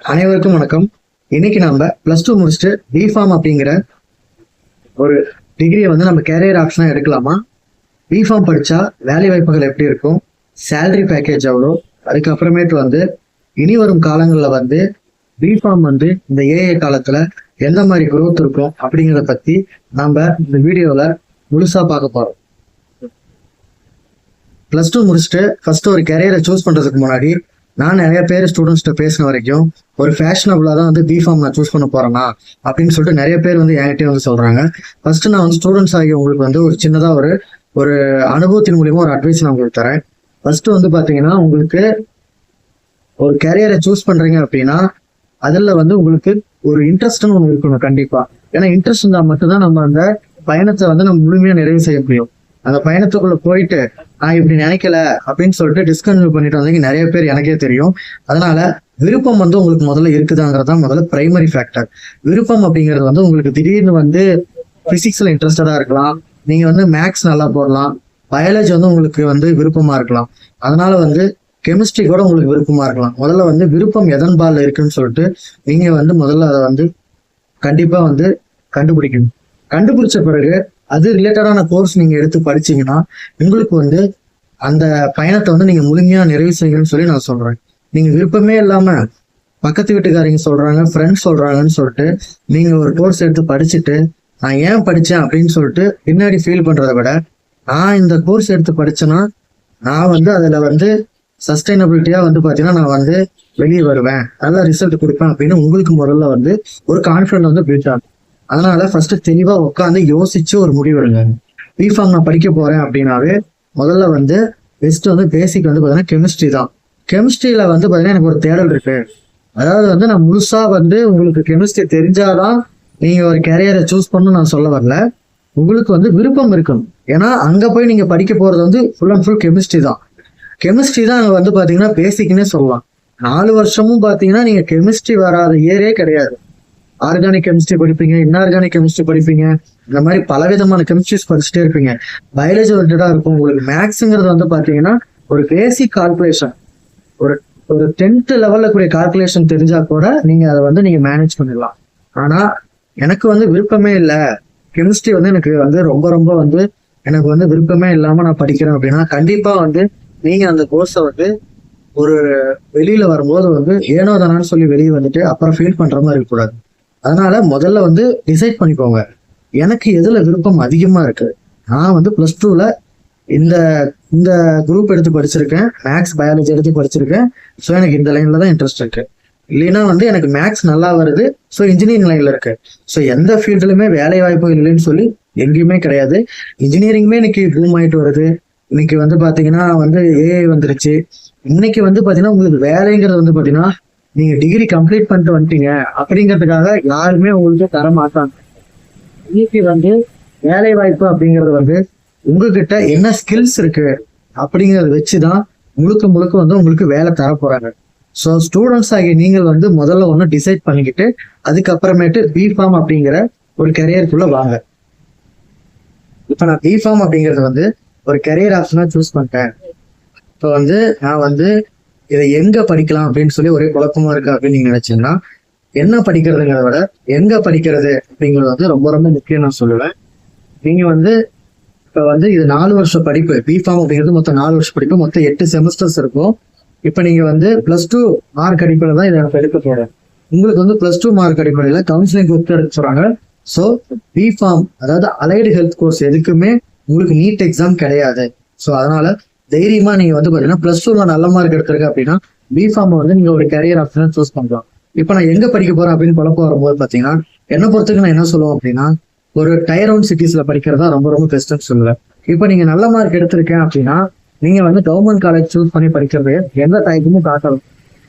அனைவருக்கும் வணக்கம். இன்னைக்கு நம்ம பிளஸ் டூ முடிச்சுட்டு பிஃபார்ம் அப்படிங்கிற ஒரு டிகிரியை வந்து நம்ம கேரியர் ஆப்ஷனாக எடுக்கலாமா? பிஃபார்ம் படித்தா வேலை வாய்ப்புகள் எப்படி இருக்கும்? சேலரி பேக்கேஜ் எவ்வளோ? அதுக்கப்புறமேட்டு வந்து இனி வரும் காலங்களில் வந்து பிஃபார்ம் வந்து இந்த ஏஐ காலத்தில் எந்த மாதிரி குரோத் இருக்கும் அப்படிங்கிறத பற்றி நம்ம இந்த வீடியோவில் முழுசாக பார்க்க போகிறோம் ப்ளஸ் டூ முடிச்சுட்டு ஃபஸ்ட்டு ஒரு கெரியரை சூஸ் பண்ணுறதுக்கு முன்னாடி நான் நிறைய பேர் ஸ்டூடெண்ட்ஸ்கிட்ட பேசின வரைக்கும் ஒரு ஃபேஷனபுளாக தான் வந்து பிஃபார்ம் நான் சூஸ் பண்ண போறேனா? அப்படின்னு சொல்லிட்டு நிறைய பேர் வந்து என்கிட்டயே வந்து சொல்றாங்க. ஃபர்ஸ்ட் நான் வந்து ஸ்டூடெண்ட்ஸ் ஆகிய உங்களுக்கு வந்து ஒரு சின்னதா ஒரு ஒரு அனுபவத்தின் மூலியமா ஒரு அட்வைஸ் நான் உங்களுக்கு தரேன். ஃபர்ஸ்ட் வந்து பாத்தீங்கன்னா உங்களுக்கு ஒரு கேரியரை சூஸ் பண்றீங்க அப்படின்னா அதில் வந்து உங்களுக்கு ஒரு இன்ட்ரெஸ்ட்னு ஒன்று இருக்கணும் கண்டிப்பா. ஏன்னா இன்ட்ரெஸ்ட் இருந்தால் மட்டும்தான் நம்ம அந்த பயணத்தை வந்து நம்ம முழுமையாக நிறைவு செய்ய முடியும். அந்த பயணத்துக்குள்ள போயிட்டு நான் இப்படி நினைக்கல அப்படின்னு சொல்லிட்டு டிஸ்கன்யூ பண்ணிட்டு வந்தீங்க நிறைய பேர் எனக்கே தெரியும். அதனால விருப்பம் வந்து உங்களுக்கு முதல்ல இருக்குதாங்கிறது தான் முதல்ல பிரைமரி ஃபேக்டர் விருப்பம் அப்படிங்கிறது வந்து உங்களுக்கு திடீர்னு வந்து பிசிக்ஸ்ல இன்ட்ரெஸ்டடா இருக்கலாம். நீங்க வந்து மேக்ஸ் நல்லா போடலாம். பயாலஜி வந்து உங்களுக்கு வந்து விருப்பமா இருக்கலாம். அதனால வந்து கெமிஸ்ட்ரி கூட உங்களுக்கு விருப்பமா இருக்கலாம். முதல்ல வந்து விருப்பம் எதன் பால் இருக்குன்னு சொல்லிட்டு நீங்க வந்து முதல்ல அதை வந்து கண்டிப்பா வந்து கண்டுபிடிக்கணும். கண்டுபிடிச்ச பிறகு அது ரிலேட்டடான கோர்ஸ் நீங்க எடுத்து படிச்சீங்கன்னா உங்களுக்கு வந்து அந்த பயணத்தை வந்து நீங்க முழுமையா நிறைவு செய்யணும்னு சொல்லி நான் சொல்றேன். நீங்க விருப்பமே இல்லாம பக்கத்து வீட்டுக்காரங்க சொல்றாங்க ஃப்ரெண்ட்ஸ் சொல்றாங்கன்னு சொல்லிட்டு நீங்க ஒரு கோர்ஸ் எடுத்து படிச்சுட்டு நான் ஏன் படிச்சேன் அப்படின்னு சொல்லிட்டு பின்னாடி ஃபீல் பண்றதை விட நான் இந்த கோர்ஸ் எடுத்து படிச்சேன்னா நான் வந்து அதுல வந்து சஸ்டைனபிலிட்டியா வந்து பாத்தீங்கன்னா நான் வந்து வெளியே வருவேன். நல்லா ரிசல்ட் கொடுப்பேன் அப்படின்னு உங்களுக்கு முதல்ல வந்து ஒரு கான்ஃபிடன்ட் வந்து பில்ட் ஆகும். அதனால ஃபர்ஸ்ட் தெளிவா உட்காந்து யோசிச்சு ஒரு முடிவு எடுங்க பிஃபார்ம் நான் படிக்க போறேன் அப்படின்னாவே முதல்ல வந்து பெஸ்ட் வந்து பேசிக் வந்து பாத்தீங்கன்னா கெமிஸ்ட்ரி தான். கெமிஸ்ட்ரியில வந்து பாத்தீங்கன்னா எனக்கு ஒரு தேடல் இருக்கு. அதாவது வந்து நான் முழுசா வந்து உங்களுக்கு கெமிஸ்ட்ரி தெரிஞ்சாதான் நீங்க ஒரு கேரியரை சூஸ் பண்ணணும் நான் சொல்ல வரல. உங்களுக்கு வந்து விருப்பம் இருக்கணும். ஏன்னா அங்க போய் நீங்க படிக்க போறது வந்து ஃபுல் அண்ட் ஃபுல் கெமிஸ்ட்ரி தான். கெமிஸ்ட்ரி தான் அங்க வந்து பாத்தீங்கன்னா பேசிக்னே சொல்லலாம். நாலு வருஷமும் பாத்தீங்கன்னா நீங்க கெமிஸ்ட்ரி வராத இயரே கிடையாது. ஆர்கானிக் கெமிஸ்ட்ரி படிப்பீங்க இன்ஆர்கானிக் கெமிஸ்ட்ரி படிப்பீங்க இந்த மாதிரி பல விதமான கெமிஸ்ட்ரிஸ் படிச்சுட்டே இருப்பீங்க. பயாலஜி ரிலேட்டடா இருக்கும். உங்களுக்கு மேக்ஸுங்கிறது வந்து பாத்தீங்கன்னா ஒரு பேசிக் கால்குலேஷன் ஒரு ஒரு டென்த் லெவல்ல கூடிய கால்குலேஷன் தெரிஞ்சா கூட நீங்க அதை வந்து நீங்க மேனேஜ் பண்ணிடலாம். ஆனா எனக்கு வந்து விருப்பமே இல்லை. கெமிஸ்ட்ரி வந்து எனக்கு வந்து ரொம்ப ரொம்ப வந்து எனக்கு வந்து விருப்பமே இல்லாம நான் படிக்கிறேன் அப்படின்னா கண்டிப்பா வந்து நீங்க அந்த கோர்ஸை வந்து ஒரு வெளியில வரும்போது வந்து ஏனோ தானான்னு சொல்லி வெளியே வந்துட்டு அப்புறம் ஃபீல் பண்ற மாதிரி இருக்கக்கூடாது. அதனால முதல்ல வந்து டிசைட் பண்ணிக்கோங்க. எனக்கு எதுல விருப்பம் அதிகமா இருக்கு? நான் வந்து பிளஸ் டூல இந்த இந்த குரூப் எடுத்து படிச்சிருக்கேன். மேக்ஸ் பயாலஜி எடுத்து படிச்சிருக்கேன். ஸோ எனக்கு இந்த லைன்ல தான் இன்ட்ரெஸ்ட் இருக்கு. இல்லைன்னா வந்து எனக்கு மேக்ஸ் நல்லா வருது. ஸோ இன்ஜினியரிங் லைன்ல இருக்கு. ஸோ எந்த ஃபீல்டுலுமே வேலை வாய்ப்பு இல்லைன்னு சொல்லி எங்கேயுமே கிடையாது. இன்ஜினியரிங்குமே இன்னைக்கு பூம் ஆயிட்டு வருது. இன்னைக்கு வந்து பாத்தீங்கன்னா வந்து ஏஐ வந்துருச்சு. இன்னைக்கு வந்து பாத்தீங்கன்னா உங்களுக்கு வேலைங்கிறது வந்து பாத்தீங்கன்னா நீங்க டிகிரி கம்ப்ளீட் பண்ணிட்டு வந்துட்டீங்க அப்படிங்கிறதுக்காக யாருமே உங்களுக்கு தர மாட்டாங்க இன்னைக்கு வந்து வேலை வாய்ப்பு அப்படிங்கிறது வந்து உங்ககிட்ட என்ன ஸ்கில்ஸ் இருக்கு அப்படிங்கறத வச்சுதான் முழுக்க முழுக்க வந்து உங்களுக்கு வேலை தர போறாங்க. ஸோ ஸ்டூடெண்ட்ஸ் ஆகிய நீங்கள் வந்து முதல்ல ஒன்று டிசைட் பண்ணிக்கிட்டு அதுக்கப்புறமேட்டு பிஃபார்ம் அப்படிங்கிற ஒரு கெரியருக்குள்ள வாங்க. இப்போ நான் பிஃபார்ம் அப்படிங்கிறது வந்து ஒரு கெரியர் ஆப்ஷனாக சூஸ் பண்ணிட்டேன். இப்போ வந்து நான் வந்து இதை எங்க படிக்கலாம் அப்படின்னு சொல்லி ஒரே குழப்பமா இருக்கு அப்படின்னு நீங்க நினைச்சீங்கன்னா என்ன படிக்கிறதுங்கிறத விட எங்க படிக்கிறது அப்படிங்கிறது வந்து ரொம்ப ரொம்ப முக்கியம் நான் சொல்லுவேன். நீங்க வந்து இப்போ வந்து இது நாலு வருஷம் படிப்பு பிஃபார்ம் அப்படிங்கிறது மொத்தம் நாலு வருஷம் படிப்பு மொத்தம் எட்டு செமஸ்டர்ஸ் இருக்கும். இப்போ நீங்க வந்து பிளஸ் டூ மார்க் அடிப்படையில் தான் இதை எனக்கு எடுக்க போறேன். உங்களுக்கு வந்து பிளஸ் டூ மார்க் அடிப்படையில் கவுன்சிலிங் கொடுத்து எடுக்க சொல்றாங்க ஸோ பிஃபார்ம் அதாவது அலைடு ஹெல்த் கோர்ஸ் எதுக்குமே உங்களுக்கு நீட் எக்ஸாம் கிடையாது. ஸோ அதனால தைரியமா நீங்க வந்து பாத்தீங்கன்னா பிளஸ் டூல நல்ல மார்க் எடுத்திருக்க அப்படின்னா பிஃபார்ம் வந்து நீங்க ஒரு கரியர் ஆப்ஷன் சூஸ் பண்ணலாம். இப்போ நான் எங்க படிக்க போறேன் அப்படின்னு குழப்பம் வரும்போது பாத்தீங்கன்னா என்ன பொறுத்துக்கு நான் என்ன சொல்லுவேன் அப்படின்னா ஒரு டயர் ஒன் சிட்டிஸ்ல படிக்கிறதா ரொம்ப ரொம்ப பெஸ்ட்னு சொல்லுவேன். இப்போ நீங்க நல்ல மார்க் எடுத்திருக்கேன் அப்படின்னா நீங்க வந்து கவர்மெண்ட் காலேஜ் சூஸ் பண்ணி படிக்கிறது எந்த தயக்கமும் காட்டலாம்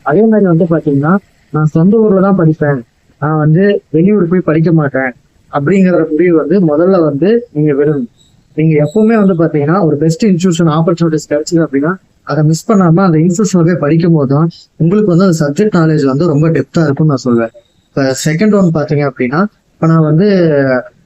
அதே மாதிரி வந்து பாத்தீங்கன்னா நான் சொந்த ஊர்ல தான் படிப்பேன். நான் வந்து வெளியூர் போய் படிக்க மாட்டேன். அப்படிங்கிற முடிவு வந்து முதல்ல வந்து நீங்க விடணும். நீங்க எப்பவுமே வந்து பாத்தீங்கன்னா ஒரு பெஸ்ட் இன்ஸ்டியூஷன் ஆப்பர்ச்சுனிட்டிஸ் கிடைச்சது அப்படின்னா அதை மிஸ் பண்ணாம அந்த இன்ஸ்டியூஷன்ல போய் படிக்கும் போது தான் உங்களுக்கு வந்து அந்த சப்ஜெக்ட் நாலேஜ் வந்து ரொம்ப டெப்தா இருக்கும்னு நான் சொல்வேன். இப்போ செகண்ட் ஒன் பாத்தீங்க அப்படின்னா இப்போ நான் வந்து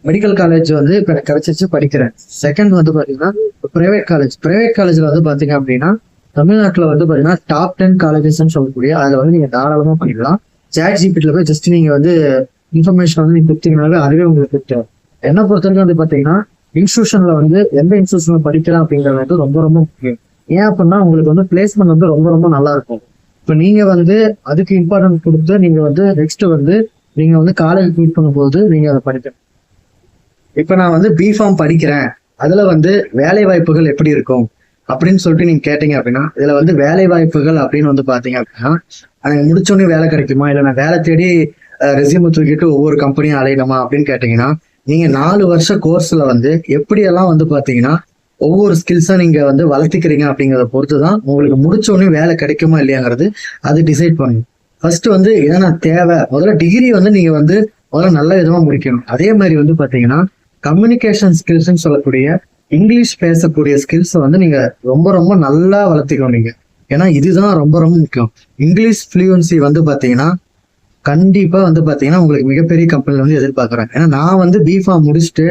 மெடிக்கல் காலேஜ் வந்து இப்போ எனக்கு கிடைச்சிச்சு படிக்கிறேன். செகண்ட் வந்து பாத்தீங்கன்னா பிரைவேட் காலேஜ் பிரைவேட் காலேஜ்ல வந்து பாத்தீங்க அப்படின்னா தமிழ்நாட்டுல வந்து பாத்தீங்கன்னா டாப் டென் காலேஜஸ்ன்னு சொல்லக்கூடிய அதில் வந்து நீங்க தாராளமா பண்ணிக்கலாம் சேட் ஜிபிட்டில போய் ஜஸ்ட் நீங்க வந்து இன்ஃபர்மேஷன் வந்து நீங்க கொடுத்தீங்கனாலே அதுவே உங்களுக்கு தெரியும் என்ன பொறுத்த வரைக்கும் வந்து பாத்தீங்கன்னா இன்ஸ்டியூஷன்ல வந்து எந்த இன்ஸ்டியூஷன்ல படிக்கலாம் அப்படிங்கிறது வந்து ரொம்ப ரொம்ப முக்கியம். ஏன் அப்படின்னா உங்களுக்கு வந்து பிளேஸ்மெண்ட் வந்து ரொம்ப ரொம்ப நல்லா இருக்கும் இப்போ நீங்க வந்து அதுக்கு இம்பார்ட்டன்ட் கொடுத்து நீங்க வந்து நெக்ஸ்ட் வந்து நீங்க வந்து காலேஜ் மீட் பண்ணும்போது நீங்க அதை படிக்கணும். இப்போ நான் வந்து பிஃபார்ம் படிக்கிறேன். அதுல வந்து வேலை வாய்ப்புகள் எப்படி இருக்கும்? அப்படின்னு சொல்லிட்டு நீங்க கேட்டீங்க அப்படின்னா இதுல வந்து வேலை வாய்ப்புகள் அப்படின்னு வந்து பாத்தீங்க அப்படின்னா எனக்கு முடிச்சோடனே வேலை கிடைக்குமா? இல்லை நான் வேலை தேடி ரெசியூம் தூக்கிட்டு ஒவ்வொரு கம்பெனியும் அலையணுமா அப்படின்னு கேட்டீங்கன்னா நீங்க நாலு வருஷ கோர்ஸ்ல வந்து எப்படியெல்லாம் வந்து பாத்தீங்கன்னா ஒவ்வொரு ஸ்கில்ஸா நீங்க வந்து வளர்த்திக்கிறீங்க அப்படிங்கிறத பொறுத்து தான் உங்களுக்கு முடிச்ச உடனே வேலை கிடைக்குமா இல்லையாங்கிறது அது டிசைட் பண்ணும். ஃபர்ஸ்ட் வந்து என்னென்ன தேவை? முதல்ல டிகிரி வந்து நீங்க வந்து முதல்ல நல்ல விதமா முடிக்கணும். அதே மாதிரி வந்து பாத்தீங்கன்னா கம்யூனிகேஷன் ஸ்கில்ஸ்ன்னு சொல்லக்கூடிய இங்கிலீஷ் பேசக்கூடிய ஸ்கில்ஸை வந்து நீங்க ரொம்ப ரொம்ப நல்லா வளர்த்திக்கணும் நீங்க. ஏன்னா இதுதான் ரொம்ப ரொம்ப முக்கியம். இங்கிலீஷ் ஃப்ளூயன்சி வந்து பாத்தீங்கன்னா கண்டிப்பா வந்து பாத்தீங்கன்னா உங்களுக்கு மிகப்பெரிய கம்பெனியில் வந்து எதிர்பார்க்கறேன் ஏன்னா நான் வந்து பிஃபார்ம் முடிச்சுட்டு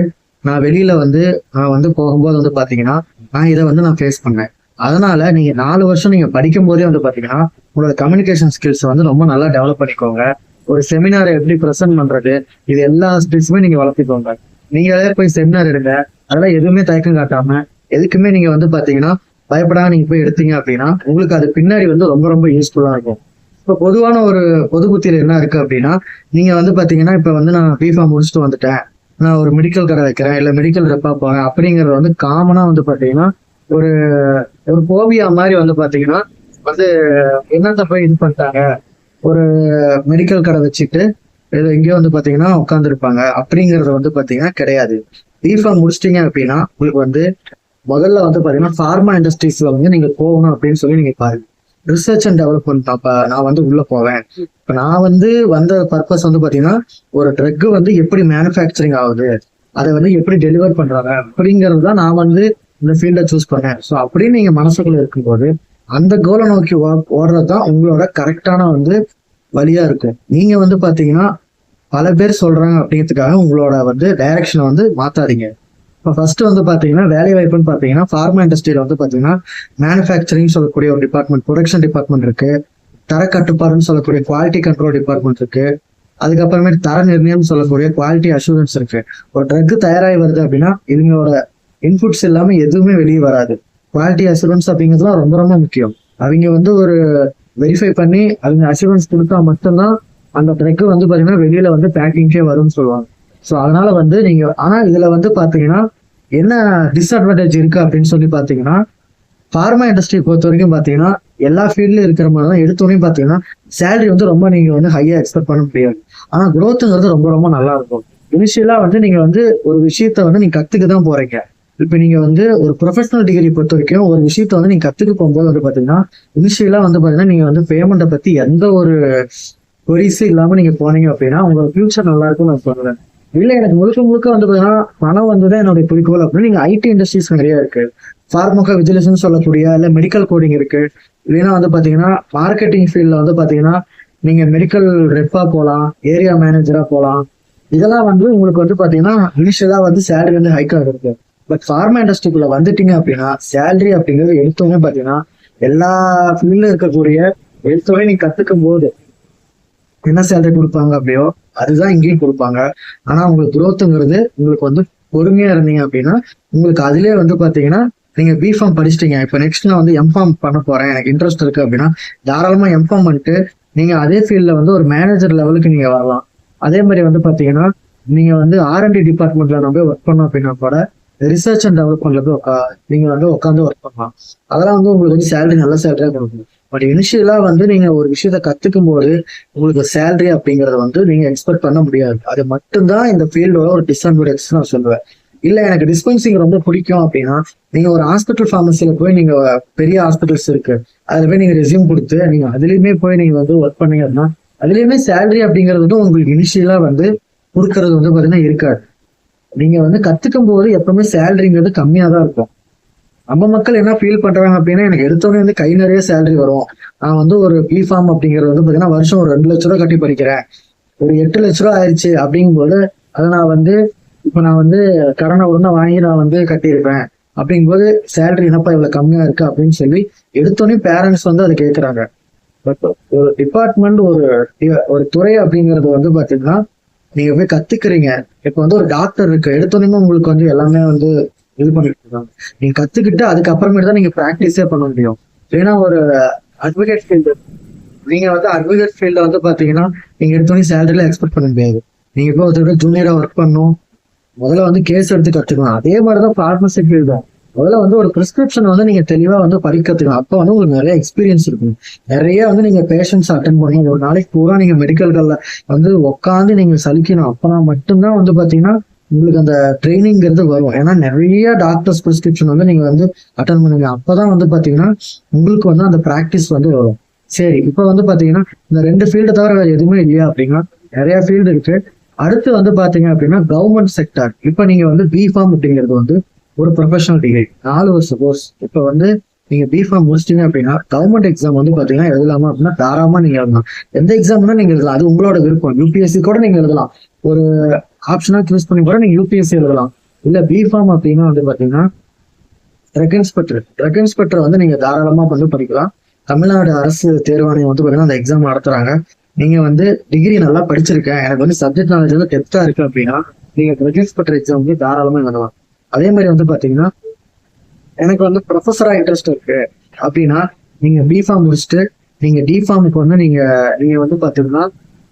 நான் வெளியில வந்து நான் வந்து போகும்போது வந்து பாத்தீங்கன்னா நான் இதை வந்து நான் ஃபேஸ் பண்ணேன். அதனால நீங்க நாலு வருஷம் நீங்க படிக்கும் போதே வந்து பாத்தீங்கன்னா உங்களோட கம்யூனிகேஷன் ஸ்கில்ஸ் வந்து ரொம்ப நல்லா டெவலப் பண்ணிக்கோங்க. ஒரு செமினாரை எப்படி ப்ரெசென்ட் பண்றது இது எல்லா ஸ்கில்ஸுமே நீங்க வளர்த்திக்கோங்க. நீங்களே போய் செமினார் எடுங்க அதெல்லாம் எதுவுமே தயக்கம் காட்டாம எதுக்குமே நீங்க வந்து பாத்தீங்கன்னா பயப்படாம நீங்க போய் எடுத்தீங்க அப்படின்னா உங்களுக்கு அது பின்னாடி வந்து ரொம்ப ரொம்ப யூஸ்ஃபுல்லா இருக்கும். இப்போ பொதுவான ஒரு பொது புத்தியில் என்ன இருக்கு அப்படின்னா நீங்க வந்து பாத்தீங்கன்னா இப்ப வந்து நான் பிஃபா முடிச்சுட்டு வந்துட்டேன். நான் ஒரு மெடிக்கல் கடை வைக்கிறேன் இல்லை மெடிக்கல் ரெப்பா போறேன் அப்படிங்கறது வந்து காமனா வந்து பாத்தீங்கன்னா ஒரு ஒரு போபியா மாதிரி வந்து பாத்தீங்கன்னா வந்து என்னத்த போய் இது பண்ணிட்டாங்க ஒரு மெடிக்கல் கடை வச்சுட்டு இது எங்கேயோ வந்து பாத்தீங்கன்னா உட்காந்துருப்பாங்க அப்படிங்கறது வந்து பாத்தீங்கன்னா கிடையாது. பிஃபார்ம் முடிச்சிட்டீங்க அப்படின்னா உங்களுக்கு வந்து முதல்ல வந்து பாத்தீங்கன்னா ஃபார்மா இண்டஸ்ட்ரீஸ்ல வந்து நீங்க போகணும் அப்படின்னு சொல்லி நீங்க பாருங்க. ரிசர்ச் அண்ட் டெவலப்மெண்ட் அப்ப நான் வந்து உள்ள போவேன். இப்ப நான் வந்து வந்த பர்பஸ் வந்து பாத்தீங்கன்னா ஒரு ட்ரக் வந்து எப்படி மேனுஃபேக்சரிங் ஆகுது அதை வந்து எப்படி டெலிவர் பண்றாங்க அப்படிங்கிறது தான் நான் வந்து இந்த ஃபீல்டை சூஸ் பண்ணேன். ஸோ அப்படின்னு நீங்க மனசுக்குள்ள இருக்கும்போது அந்த கோலை நோக்கி ஓ- ஓடுறது தான் உங்களோட கரெக்டான வந்து வழியா இருக்கும் நீங்க வந்து பாத்தீங்கன்னா பல பேர் சொல்றாங்க அப்படிங்கிறதுக்காக உங்களோட வந்து டைரக்ஷனை வந்து மாத்தாதீங்க. இப்போ ஃபர்ஸ்ட் வந்து பார்த்தீங்கன்னா வேலை வாய்ப்புன்னு பார்த்தீங்கன்னா ஃபார்மா இண்டஸ்ட்ரியில் வந்து பார்த்தீங்கன்னா மேனுஃபேக்சரிங் சொல்லக்கூடிய ஒரு டிபார்ட்மெண்ட் ப்ரொடக்ஷன் டிபார்ட்மெண்ட் இருக்கு. தர கட்டுப்பாடுன்னு சொல்லக்கூடிய குவாலிட்டி கண்ட்ரோல் டிபார்ட்மெண்ட் இருக்கு. அதுக்கப்புறமேட்டு தர நிர்ணயம் சொல்லக்கூடிய குவாலிட்டி அஷூரன்ஸ் இருக்கு. ஒரு ட்ரக் தயாராகி வருது அப்படின்னா இதுங்களோட இன்புட்ஸ் இல்லாமல் எதுவுமே வெளியே வராது. குவாலிட்டி அஷூரன்ஸ் அப்படிங்கிறதுலாம் ரொம்ப ரொம்ப முக்கியம். அவங்க வந்து ஒரு வெரிஃபை பண்ணி அவங்க அஷூரன்ஸ் கொடுத்தா மட்டும்தான் அந்த ட்ரக் வந்து பார்த்தீங்கன்னா வெளியில வந்து பேக்கிங்கே வரும்னு சொல்லுவாங்க. ஸோ அதனால வந்து நீங்கள் ஆனால் இதில் வந்து பார்த்தீங்கன்னா என்ன டிஸ்அட்வான்டேஜ் இருக்குது அப்படின்னு சொல்லி பார்த்தீங்கன்னா ஃபார்மா இண்டஸ்ட்ரி பொறுத்த வரைக்கும் பார்த்தீங்கன்னா எல்லா ஃபீல்ட்லையும் இருக்கிற மாதிரி தான் எடுத்தோடனே பார்த்தீங்கன்னா சேலரி வந்து ரொம்ப நீங்கள் வந்து ஹையாக எக்ஸ்பெக்ட் பண்ண முடியாது. ஆனால் க்ரோத்துங்கிறது ரொம்ப ரொம்ப நல்லா இருக்கும். இனிஷியலாக வந்து நீங்கள் வந்து ஒரு விஷயத்த வந்து நீங்கள் கற்றுக்க தான் போகிறீங்க இப்போ நீங்கள் வந்து ஒரு ப்ரொஃபஷனல் டிகிரி பொறுத்த வரைக்கும் ஒரு விஷயத்த வந்து நீங்கள் கற்றுக்க போகும்போது வந்து பார்த்தீங்கன்னா இனிஷியலாக வந்து பார்த்தீங்கன்னா நீங்கள் வந்து பேமெண்ட்டை பற்றி எந்த ஒரு கொரிஸும் இல்லாமல் நீங்கள் போனீங்க அப்படின்னா உங்களோட ஃபியூச்சர் நல்லா இருக்கும்னு நான் சொல்கிறேன் இல்லை எனக்கு முழுக்க முழுக்க வந்து பார்த்தீங்கன்னா பணம் வந்ததே என்னுடைய குறிக்கோள் அப்படின்னு நீங்க ஐடி இண்டஸ்ட்ரீஸ் நிறைய இருக்கு. ஃபார்மோகா விஜிலன்ஸ் சொல்லக்கூடிய இல்ல மெடிக்கல் கோடிங் இருக்கு. இல்லைன்னா வந்து பாத்தீங்கன்னா மார்க்கெட்டிங் ஃபீல்ட்ல வந்து பாத்தீங்கன்னா நீங்க மெடிக்கல் ரெப்பா போகலாம் ஏரியா மேனேஜரா போகலாம் இதெல்லாம் வந்து உங்களுக்கு வந்து பாத்தீங்கன்னா இனிஷியலா வந்து சேலரி வந்து ஹைக்காக இருக்கு பட் ஃபார்மா இண்டஸ்ட்ரிக்குள்ள வந்துட்டீங்க அப்படின்னா சேலரி அப்படிங்கிறது எடுத்தோடனே பாத்தீங்கன்னா எல்லா ஃபீல்ட்ல இருக்கக்கூடிய எடுத்தோடனே நீங்கள் கத்துக்கும் போது என்ன சேலரி கொடுப்பாங்க அப்படியோ அதுதான் இங்கேயும் கொடுப்பாங்க. ஆனா உங்களுக்கு குரோத்துங்கிறது உங்களுக்கு வந்து பொறுமையா இருந்தீங்க அப்படின்னா உங்களுக்கு அதுலயே வந்து பாத்தீங்கன்னா நீங்க பிஃபார்ம் படிச்சிட்டீங்க. இப்போ நெக்ஸ்ட் நான் வந்து எம்ஃபார்ம் பண்ண போறேன். எனக்கு இன்ட்ரெஸ்ட் இருக்கு அப்படின்னா தாராளமா எம்ஃபார்ம் பண்ணிட்டு நீங்க அதே ஃபீல்ட்ல வந்து ஒரு மேனேஜர் லெவலுக்கு நீங்க வரலாம். அதே மாதிரி வந்து பாத்தீங்கன்னா நீங்க வந்து ஆர்என்டி டிபார்ட்மெண்ட்ல நம்ம போய் ஒர்க் பண்ணோம் அப்படின்னா கூட ரிசர்ச் அண்ட் டெவலப்மெண்ட்ல போய் உட்கா நீங்க வந்து உட்காந்து ஒர்க் பண்ணலாம். அதெல்லாம் வந்து உங்களுக்கு வந்து சேலரி நல்ல சேலரியா கொடுக்கும். பட் இனிஷியலா வந்து நீங்க ஒரு விஷயத்த கத்துக்கும் போது உங்களுக்கு சேலரி அப்படிங்கறத வந்து நீங்க எக்ஸ்பெக்ட் பண்ண முடியாது. அது மட்டும்தான் இந்த ஃபீல்டோட ஒரு டிஸ்அட்வான்டேஜ் நான் சொல்லுவேன். இல்ல எனக்கு டிஸ்பென்சிங் ரொம்ப பிடிக்கும் அப்படின்னா நீங்க ஒரு ஹாஸ்பிட்டல் ஃபார்மசில போய் நீங்க பெரிய ஹாஸ்பிட்டல்ஸ் இருக்கு. அதுல போய் நீங்க ரெசியூம் கொடுத்து நீங்க அதுலயுமே போய் நீங்க வந்து ஒர்க் பண்ணீங்க அப்படின்னா அதுலயுமே சேலரி அப்படிங்கிறது வந்து உங்களுக்கு இனிஷியலா வந்து கொடுக்கறது வந்து பாத்தீங்கன்னா இருக்காது. நீங்க வந்து கத்துக்கும் போது எப்பவுமே சேலரிங்கிறது கம்மியா தான் இருக்கும். நம்ம மக்கள் என்ன ஃபீல் பண்றாங்க அப்படின்னா எனக்கு எடுத்தோடனே வந்து கை நிறைய சேலரி வரும். நான் வந்து ஒரு பிஃபார்ம் அப்படிங்கிறது வந்து பாத்தீங்கன்னா வருஷம் ஒரு ரெண்டு லட்ச ரூபா கட்டி படிக்கிறேன். ஒரு எட்டு லட்ச ரூபா ஆயிடுச்சு அப்படிங்கும்போது அதை நான் வந்து இப்போ நான் வந்து கடனை உடனே வாங்கி நான் வந்து கட்டியிருப்பேன். அப்படிங்கும்போது சேலரி என்னப்பா இவ்வளவு கம்மியா இருக்கு அப்படின்னு சொல்லி எடுத்தோடனே பேரண்ட்ஸ் வந்து அதை கேட்கறாங்க பட் ஒரு டிபார்ட்மெண்ட் ஒரு ஒரு துறை அப்படிங்கிறது வந்து பாத்தீங்கன்னா நீங்க போய் கத்துக்கிறீங்க. இப்ப வந்து ஒரு டாக்டர் இருக்கு. எடுத்தோடனே உங்களுக்கு வந்து எல்லாமே வந்து இது பண்ணிட்டு இருக்காங்க நீங்க கத்துக்கிட்டு அதுக்கப்புறமேட்டு தான் நீங்க ப்ராக்டிஸே பண்ண முடியும். ஏன்னா ஒரு அட்வொகேட் ஃபீல்டு நீங்க வந்து அட்வொகேட் ஃபீல்ட வந்து பாத்தீங்கன்னா நீங்க எடுத்தோடனே சேலரியில எக்ஸ்பெக்ட் பண்ண முடியாது. நீங்க இப்போ ஒருத்தர் ஜூனியரா ஒர்க் பண்ணணும். முதல்ல வந்து கேஸ் எடுத்து கத்துக்கணும். அதே மாதிரிதான் ஃபார்மசி ஃபீல்டும் முதல்ல வந்து ஒரு ப்ரிஸ்கிரிப்ஷன் வந்து நீங்க தெளிவா வந்து படிக்க கத்துக்கணும். அப்போ வந்து உங்களுக்கு நிறைய எக்ஸ்பீரியன்ஸ் இருக்கும். நிறைய வந்து நீங்க பேஷண்ட்ஸ் அட்டன் பண்ணணும். ஒரு நாளைக்கு பூரா நீங்க மெடிக்கல்கள்ல வந்து உட்காந்து நீங்க சலிக்கணும். அப்பனா மட்டும்தான் வந்து பாத்தீங்கன்னா உங்களுக்கு அந்த ட்ரைனிங்கிறது வரும். ஏன்னா நிறைய டாக்டர்ஸ் ப்ரிஸ்கிரிப்ஷன் வந்து நீங்கள் வந்து அட்டன் பண்ணுங்க அப்போதான் வந்து பார்த்தீங்கன்னா உங்களுக்கு வந்து அந்த ப்ராக்டிஸ் வந்து வரும். சரி இப்போ வந்து பார்த்தீங்கன்னா இந்த ரெண்டு ஃபீல்டு தவிர வேறு எதுவுமே இல்லையா அப்படின்னா நிறைய ஃபீல்டு இருக்கு. அடுத்து வந்து பார்த்தீங்க அப்படின்னா கவர்மெண்ட் செக்டார் இப்போ நீங்கள் வந்து பிஃபார்ம் அப்படிங்கிறது வந்து ஒரு ப்ரொஃபஷனல் டிகிரி நாலு வருஷம் கோர்ஸ் இப்போ வந்து நீங்க பிஃபார்ம் முடிச்சிட்டீங்க அப்படின்னா கவர்மெண்ட் எக்ஸாம் வந்து பாத்தீங்கன்னா எழுதலாமா அப்படின்னா தாராளமா நீங்க எழுதலாம். எந்த எக்ஸாம்னா நீங்க எழுதலாம். அது உங்களோட விருப்பம். யூபிஎஸ்சி கூட நீங்க எழுதலாம். ஒரு ஆப்ஷனாக சூஸ் பண்ணி கூட நீங்கள் யூபிஎஸ்சி எழுதலாம். இல்லை பிஃபார்ம் அப்படின்னா வந்து பார்த்தீங்கன்னா ட்ரக் பெற்று ட்ரக் பெற்ற வந்து நீங்கள் தாராளமாக வந்து படிக்கலாம். தமிழ்நாடு அரசு தேர்வாணையம் வந்து பார்த்தீங்கன்னா அந்த எக்ஸாம் நடத்துகிறாங்க நீங்கள் வந்து டிகிரி நல்லா படிச்சிருக்கேன். எனக்கு வந்து சப்ஜெக்ட் நாலேஜ் வந்து டெப்த்தாக இருக்குது அப்படின்னா நீங்கள் ட்ரக் பெற்ற எக்ஸாம் வந்து தாராளமாக எழுதலாம். அதே மாதிரி வந்து பார்த்தீங்கன்னா எனக்கு வந்து ப்ரொஃபஸராக இன்ட்ரெஸ்ட் இருக்குது அப்படின்னா நீங்கள் பிஃபார்ம் முடிச்சுட்டு நீங்கள் டிஃபார்முக்கு வந்து நீங்கள் நீங்கள் வந்து பார்த்தீங்கன்னா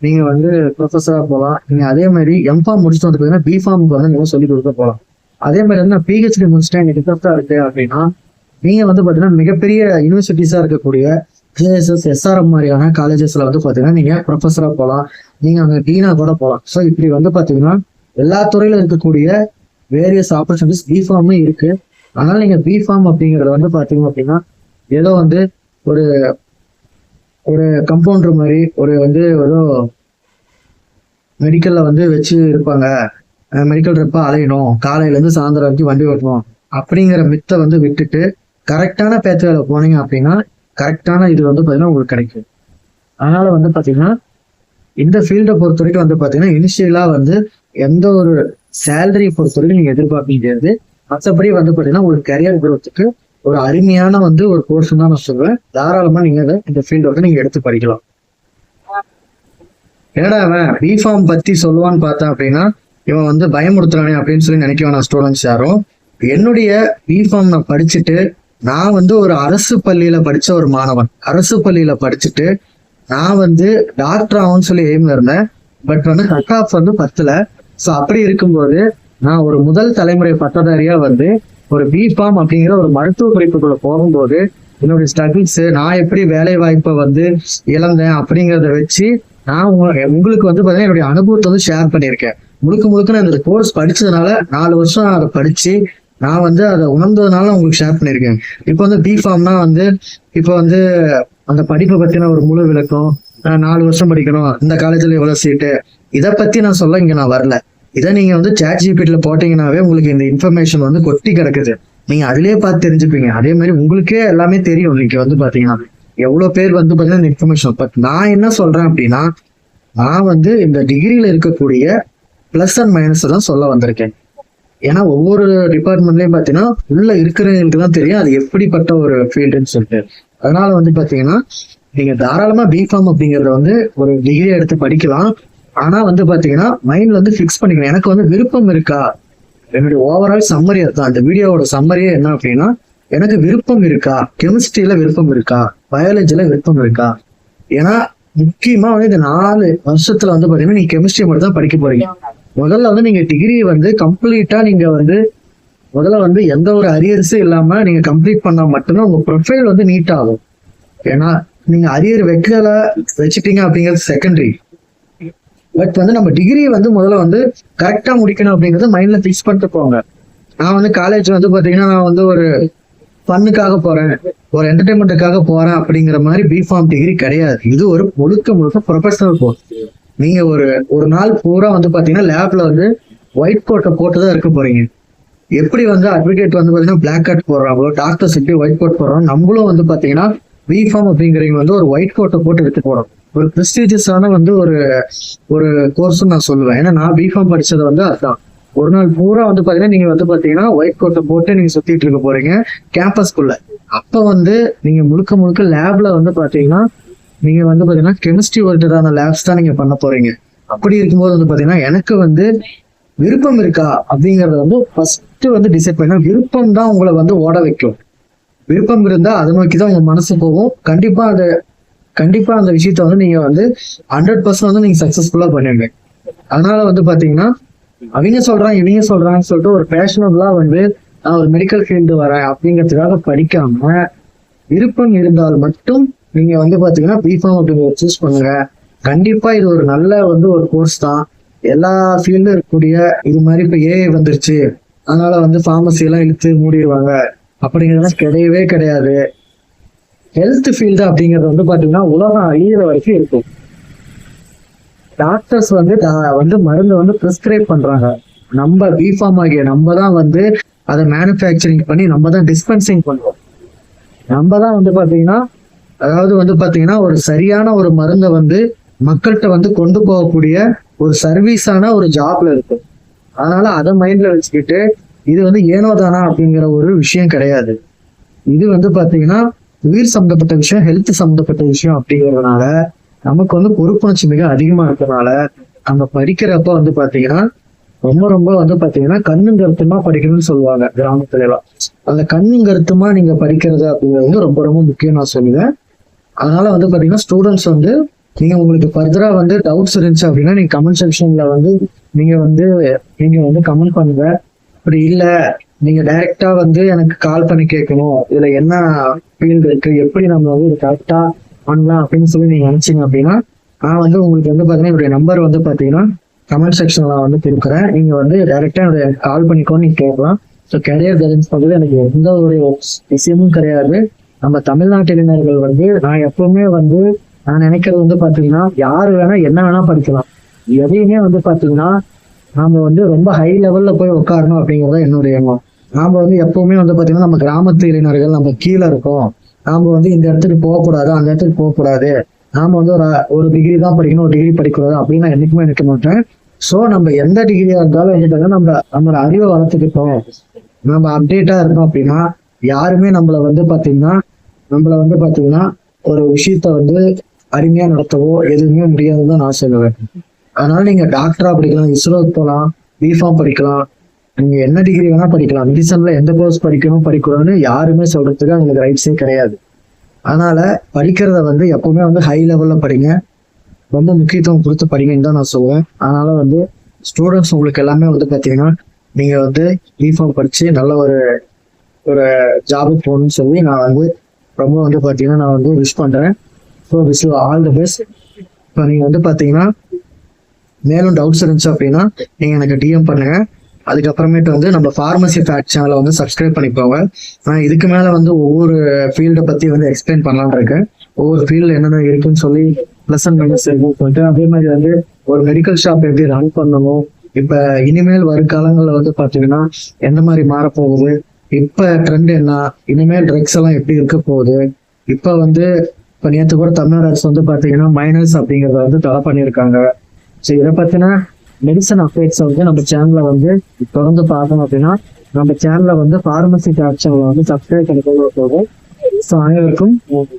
நீங்க வந்து ப்ரொஃபஸரா போகலாம் நீங்க அதே மாதிரி எம்ஃபார்ம் முடிச்சுட்டு வந்து பாத்தீங்கன்னா பிஃபார்முக்கு வந்து நீங்க சொல்லி கொடுக்க போகலாம் அதே மாதிரி வந்து நான் பிஹெச்டி முடிச்சுட்டேன். எனக்கு இன்ட்ரெஸ்டா இருக்கு அப்படின்னா நீங்க வந்து பாத்தீங்கன்னா மிகப்பெரிய யூனிவர்சிட்டிஸா இருக்கக்கூடிய ஜேஎஸ்எஸ் எஸ்ஆர்எம் மாதிரியான காலேஜஸ்ல வந்து பாத்தீங்கன்னா நீங்க ப்ரொஃபஸரா போகலாம் நீங்க அங்க டீனா கூட போகலாம் ஸோ இப்படி வந்து பாத்தீங்கன்னா எல்லா துறையில இருக்கக்கூடிய வேரியஸ் ஆப்பர்ச்சுனிட்டிஸ் பிஃபார்மே இருக்கு. அதனால நீங்க பிஃபார்ம் அப்படிங்கறத வந்து பாத்தீங்க அப்படின்னா ஏதோ வந்து ஒரு ஒரு கம்பவுண்டர் மாதிரி ஒரு வந்து ஏதோ மெடிக்கல்ல வந்து வச்சு இருப்பாங்க. மெடிக்கல் ரெப்பா அலையணும். காலையில இருந்து சாயந்தரம் வரைக்கும் வண்டி ஓட்டணும். அப்படிங்கிற மித்தை வந்து விட்டுட்டு கரெக்டான பேத்துவேல போனீங்க அப்படின்னா கரெக்டான இது வந்து பாத்தீங்கன்னா உங்களுக்கு கிடைக்கும். அதனால வந்து பாத்தீங்கன்னா இந்த ஃபீல்டை பொறுத்த வரைக்கும் வந்து பாத்தீங்கன்னா இனிஷியலா வந்து எந்த ஒரு சேலரியை பொறுத்த வரைக்கும் நீங்க எதிர்பார்க்க முடியாது மற்றபடி வந்து பாத்தீங்கன்னா உங்களுக்கு கரியர் குரோத்துக்கு ஒரு அருமையான வந்து ஒரு கோர்ஸ் தான் நான் சொல்லுவேன் தாராளமா நீங்க அதை இந்த ஃபீல்ட வந்து நீங்க எடுத்து படிக்கலாம். என்னடா அவன் பிஃபார்ம் பத்தி சொல்லுவான்னு பார்த்தேன் அப்படின்னா இவன் வந்து பயமுறுத்துறானே அப்படின்னு சொல்லி நினைக்க வேணாம் ஸ்டூடெண்ட்ஸ் யாரும். என்னுடைய பிஃபார்ம் நான் படிச்சுட்டு நான் வந்து ஒரு அரசு பள்ளியில படிச்ச ஒரு மாணவன். அரசு பள்ளியில படிச்சுட்டு நான் வந்து டாக்டர் ஆகும்னு சொல்லி எய்ம்ல இருந்தேன். பட் வந்து கட் ஆஃப் வந்து பத்தல. ஸோ அப்படி இருக்கும்போது நான் ஒரு முதல் தலைமுறை பட்டதாரியா வந்து ஒரு பிஃபார்ம் அப்படிங்கிற ஒரு மருத்துவ படிப்புக்குள்ள போகும்போது என்னுடைய ஸ்ட்ரகிள்ஸ் நான் எப்படி வேலை வாய்ப்பை வந்து இழந்தேன் அப்படிங்கிறத வச்சு நான் உங்களுக்கு வந்து பார்த்தீங்கன்னா என்னுடைய அனுபவத்தை வந்து ஷேர் பண்ணியிருக்கேன். முழுக்க முழுக்க நான் இந்த கோர்ஸ் படிச்சதுனால நாலு வருஷம் நான் அதை படிச்சு நான் வந்து அதை உணர்ந்ததுனால உங்களுக்கு ஷேர் பண்ணியிருக்கேன். இப்போ வந்து பிஃபார்ம்னா வந்து இப்போ வந்து அந்த படிப்பை பத்தின ஒரு முழு விளக்கம் நான் நாலு வருஷம் படிக்கணும் இந்த காலேஜ்ல எவ்வளவு சீட்டு இதை பத்தி நான் சொல்ல இங்க நான் வரல. இதை நீங்க வந்து சேட் ஜிபிட்ல போட்டீங்கன்னாவே உங்களுக்கு இந்த இன்ஃபர்மேஷன் வந்து கொட்டி கிடக்குது. நீங்க அதிலே பார்த்து தெரிஞ்சுப்பீங்க. அதே மாதிரி உங்களுக்கே எல்லாமே தெரியும். இன்னைக்கு வந்து பாத்தீங்கன்னா எவ்வளவு பேர் வந்து பாத்தீங்கன்னா இந்த இன்ஃபர்மேஷன் பட் நான் என்ன சொல்றேன் அப்படின்னா நான் வந்து இந்த டிகிரியில இருக்கக்கூடிய பிளஸ் அண்ட் மைனஸ் தான் சொல்ல வந்திருக்கேன். ஏன்னா ஒவ்வொரு டிபார்ட்மெண்ட்லயும் பாத்தீங்கன்னா உள்ள இருக்கிறவங்களுக்கு தான் தெரியும் அது எப்படிப்பட்ட ஒரு ஃபீல்டுன்னு சொல்லிட்டு. அதனால வந்து பாத்தீங்கன்னா நீங்க தாராளமா பிஃபார்ம் அப்படிங்கறத வந்து ஒரு டிகிரி எடுத்து படிக்கலாம். ஆனா வந்து பாத்தீங்கன்னா மைண்ட்ல வந்து ஃபிக்ஸ் பண்ணிக்கணும். எனக்கு வந்து விருப்பம் இருக்கா? என்னுடைய ஓவரால் சம்மரி அதுதான். அந்த வீடியோவோட சம்மரியே என்ன அப்படின்னா எனக்கு விருப்பம் இருக்கா? கெமிஸ்ட்ரியில விருப்பம் இருக்கா? பயாலஜில விருப்பம் இருக்கா? ஏன்னா முக்கியமா வந்து இந்த நாலு வருஷத்துல வந்து பாத்தீங்கன்னா நீங்க கெமிஸ்ட்ரி மட்டும் தான் படிக்க போறீங்க. முதல்ல வந்து நீங்க டிகிரி வந்து கம்ப்ளீட்டா நீங்க வந்து முதல்ல வந்து எந்த ஒரு அரியர்ஸும் இல்லாம நீங்க கம்ப்ளீட் பண்ணா மட்டும்தான் உங்க ப்ரொஃபைல் வந்து நீட் ஆகும். ஏன்னா நீங்க அரியர் வைக்கல வச்சுட்டீங்க அப்படிங்கிறது செகண்டரி பட் வந்து நம்ம டிகிரி வந்து முதல்ல வந்து கரெக்டா முடிக்கணும் அப்படிங்கறத மைண்ட்ல ஃபிக்ஸ் பண்ணிட்டு போங்க நான் வந்து காலேஜ் வந்து பாத்தீங்கன்னா நான் வந்து ஒரு ஃபன்னுக்காக போறேன். ஒரு என்டர்டைன்மெண்ட்டுக்காக போறேன் அப்படிங்கிற மாதிரி பிஃபார்ம் டிகிரி கிடையாது. இது ஒரு முழுக்க முழுக்க ப்ரொஃபஷனல் கோர்ஸ் நீங்க ஒரு ஒரு நாள் பூரா வந்து பாத்தீங்கன்னா லேப்ல வந்து ஒயிட் கோட்டை போட்டு தான் இருக்க போறீங்க. எப்படி வந்து அட்வொகேட் வந்து பாத்தீங்கன்னா பிளாக் கார்ட் போடுறாங்களோ டாக்டர்ஸ் எப்படி ஒயிட் கோட் போடுறோம் நம்மளும் வந்து பாத்தீங்கன்னா பிஃபார்ம் அப்படிங்கிறவங்க வந்து ஒரு ஒயிட் கோட்டை போட்டு எடுத்து போடணும் ஒரு ப்ரெஸ்டீஜியஸான வந்து ஒரு ஒரு கோர்ஸ் நான் சொல்லுவேன். ஏன்னா நான் பிஃபார்ம் படிச்சது வந்து அதுதான் ஒரு நாள் பூரா வந்து பாத்தீங்கன்னா நீங்க வந்து பாத்தீங்கன்னா ஒயிட் கோட்டை போட்டு நீங்க சுத்திட்டு இருக்க போறீங்க. கேம்பஸ்குள்ள அப்ப வந்து நீங்க முழுக்க முழுக்க லேப்ல வந்து பாத்தீங்கன்னா நீங்க வந்து பாத்தீங்கன்னா கெமிஸ்ட்ரி ஓரியன்டான லேப்ஸ் தான் நீங்க பண்ண போறீங்க. அப்படி இருக்கும்போது வந்து பாத்தீங்கன்னா எனக்கு வந்து விருப்பம் இருக்கா அப்படிங்கறத வந்து ஃபர்ஸ்ட் வந்து டிசைட் பண்ணா விருப்பம் தான் உங்களை வந்து ஓட வைக்கும். விருப்பம் இருந்தா அதை நோக்கி தான் உங்க மனசு போகும். கண்டிப்பா அதை கண்டிப்பா அந்த விஷயத்த வந்து நீங்க வந்து ஹண்ட்ரட் பர்சன்ட் வந்து நீங்க சக்சஸ்ஃபுல்லா பண்ணுவீங்க. அதனால வந்து பாத்தீங்கன்னா அவங்க சொல்றாங்க இவங்க சொல்றாங்கன்னு சொல்லிட்டு ஒரு பேஷனபிளா வந்து நான் ஒரு மெடிக்கல் ஃபீல்டு வரேன் அப்படிங்கிறதுக்காக படிக்காம விருப்பம் இருந்தால் மட்டும் நீங்க வந்து பாத்தீங்கன்னா பிஃபார்ம் அப்படிங்கிற சூஸ் பண்ணுங்க. கண்டிப்பா இது ஒரு நல்ல வந்து ஒரு கோர்ஸ் தான். எல்லா ஃபீல்டும் இருக்கக்கூடிய இது மாதிரி இப்ப ஏஐ வந்துருச்சு. அதனால வந்து ஃபார்மசி எல்லாம் இழுத்து மூடிடுவாங்க. அப்படிங்கிறதுலாம் கிடையவே கிடையாது. ஹெல்த் ஃபீல்டு அப்படிங்கிறது வந்து பார்த்தீங்கன்னா உலகம் அழியிற வரைக்கும் இருக்கும். டாக்டர்ஸ் வந்து வந்து மருந்து வந்து ப்ரிஸ்கிரைப் பண்றாங்க. நம்ம பிஃபார்ம் ஆகிய நம்ம தான் வந்து அதை மேனுஃபேக்சரிங் பண்ணி நம்ம தான் டிஸ்பென்சிங் பண்ணுறோம் நம்ம தான் வந்து பார்த்தீங்கன்னா அதாவது வந்து பார்த்தீங்கன்னா ஒரு சரியான ஒரு மருந்தை வந்து மக்கள்கிட்ட வந்து கொண்டு போகக்கூடிய ஒரு சர்வீஸான ஒரு ஜாப்ல இருக்கு. அதனால அதை மைண்ட்ல வச்சுக்கிட்டு இது வந்து ஏனோ தானா அப்படிங்கிற ஒரு விஷயம் கிடையாது. இது வந்து பார்த்தீங்கன்னா உயிர் சம்மந்தப்பட்ட விஷயம் ஹெல்த் சம்மந்தப்பட்ட விஷயம் அப்படிங்கிறதுனால நமக்கு வந்து பொறுப்புணர்ச்சி மிக அதிகமா இருக்கிறதுனால நம்ம படிக்கிறப்ப வந்து பாத்தீங்கன்னா ரொம்ப ரொம்ப வந்து பாத்தீங்கன்னா கண்ணும் கருத்துமா படிக்கணும்னு சொல்லுவாங்க கிராமத்துல எல்லாம். அந்த கண்ணும் கருத்துமா நீங்க படிக்கிறது அப்படிங்கிறது வந்து ரொம்ப ரொம்ப முக்கியம் நான் சொல்லுவேன். அதனால வந்து பாத்தீங்கன்னா ஸ்டூடெண்ட்ஸ் வந்து நீங்க உங்களுக்கு ஃபர்தரா வந்து டவுட்ஸ் இருந்துச்சு அப்படின்னா நீங்க கமெண்ட் செக்ஷன்ல வந்து நீங்க வந்து நீங்க வந்து கமெண்ட் பண்ணுங்க. அப்படி இல்லை நீங்க டைரக்டா வந்து எனக்கு கால் பண்ணி கேட்கணும். இதுல என்ன ஃபீல்டு இருக்கு? எப்படி நம்ம வந்து இது கரெக்டா பண்ணலாம் அப்படின்னு சொல்லி நீங்க நினைச்சீங்க அப்படின்னா நான் வந்து உங்களுக்கு வந்து பாத்தீங்கன்னா என்னுடைய நம்பர் வந்து பாத்தீங்கன்னா கமெண்ட் செக்ஷன்ல வந்து கொடுக்குறேன். நீங்க வந்து டைரக்டா என்னுடைய கால் பண்ணிக்கோ நீங்க கேட்கலாம். ஸோ கரியர் கைடன்ஸ் பத்தி எனக்கு எந்த ஒரு விஷயமும் கிடையாது. நம்ம தமிழ்நாட்டு இளைஞர்கள் வந்து நான் எப்பவுமே வந்து நான் நினைக்கிறது வந்து பாத்தீங்கன்னா யாரு வேணா என்ன வேணா படிக்கலாம். எதையுமே வந்து பாத்தீங்கன்னா நாம வந்து ரொம்ப ஹை லெவல்ல போய் உட்காரணும் அப்படிங்கறத தான் என்னுடைய எண்ணம். நாம வந்து எப்பவுமே வந்து பாத்தீங்கன்னா நம்ம கிராமத்து இளைஞர்கள் நம்ம கீழே இருக்கோம். நாம வந்து இந்த இடத்துக்கு போகக்கூடாது அந்த இடத்துக்கு போகக்கூடாது. நாம வந்து ஒரு ஒரு டிகிரி தான் படிக்கணும் ஒரு டிகிரி படிக்கூடாது அப்படின்னு நான் என்னைக்குமே நினைக்க மாட்டேன். ஸோ நம்ம எந்த டிகிரியா இருந்தாலும் என்ன நம்ம நம்மளோட அறிவை வளர்த்துக்கிட்டோம். நம்ம அப்டேட்டா இருக்கோம் அப்படின்னா யாருமே நம்மள வந்து பாத்தீங்கன்னா நம்மள வந்து பாத்தீங்கன்னா ஒரு விஷயத்த வந்து அருமையா நடத்தவோ எதுவுமே முடியாதுன்னு தான் நான் சொல்லுவேன். அதனால நீங்க டாக்டரா படிக்கலாம் இஸ்ரோக்கு போகலாம் பிஃபார்ம் படிக்கலாம் நீங்க என்ன டிகிரி வேணா படிக்கலாம். மெடிசன்ல எந்த கோர்ஸ் படிக்கணும் படிக்கணும்னு யாருமே சொல்றதுக்கு அவங்களுக்கு ரைட்ஸே கிடையாது. அதனால படிக்கிறத வந்து எப்பவுமே வந்து ஹை லெவல்ல படிங்க. ரொம்ப முக்கியத்துவம் கொடுத்து படிங்கன்னு தான் நான் சொல்லுவேன். அதனால வந்து ஸ்டூடெண்ட்ஸ் உங்களுக்கு எல்லாமே வந்து பார்த்தீங்கன்னா நீங்க வந்து பிஃபார்ம் படிச்சு நல்ல ஒரு ஒரு ஜாபுக்கு போகணும்னு சொல்லி நான் வந்து ரொம்ப வந்து பார்த்தீங்கன்னா நான் வந்து விஷ் பண்றேன். So wish all the best இப்போ நீங்க வந்து பார்த்தீங்கன்னா மேலும் டவுட்ஸ் இருந்துச்சு அப்படின்னா நீங்க எனக்கு டிஎம் பண்ணுங்க. அதுக்கப்புறமேட்டு வந்து நம்ம ஃபார்மசி ஃபேக்ட் சேனலை வந்து சப்ஸ்கிரைப் பண்ணிக்கோங்க. நான் இதுக்கு மேலே வந்து ஒவ்வொரு ஃபீல்டை பற்றி வந்து எக்ஸ்பிளைன் பண்ணலாம்னு இருக்கேன் ஒவ்வொரு ஃபீல்டு என்னென்ன இருக்குன்னு சொல்லி ப்ளஸ் அண்ட் மைனஸ் இருக்கும் சொல்லிட்டு அதே மாதிரி வந்து ஒரு மெடிக்கல் ஷாப் எப்படி ரன் பண்ணணும் இப்போ இனிமேல் வருங்காலங்களில் வந்து பார்த்தீங்கன்னா எந்த மாதிரி மாறப்போகுது இப்போ ட்ரெண்ட் என்ன இனிமேல் ட்ரக்ஸ் எல்லாம் எப்படி இருக்க போகுது இப்போ வந்து இப்போ நேற்று கூட தமிழ்நாடு அரசு வந்து பார்த்தீங்கன்னா மைனஸ் அப்படிங்கிறத வந்து தடை பண்ணியிருக்காங்க. ஸோ இதை பார்த்தீங்கன்னா மெடிசன் அப்டேட்ஸை வந்து நம்ம சேனலை வந்து தொடர்ந்து பார்த்தோம் அப்படின்னா நம்ம சேனலை வந்து ஃபார்மசி சேனலை வந்து சப்ஸ்கிரைப் பண்ணிக்கொள்ள போகுது ஸோ அனைவருக்கும் நன்றி.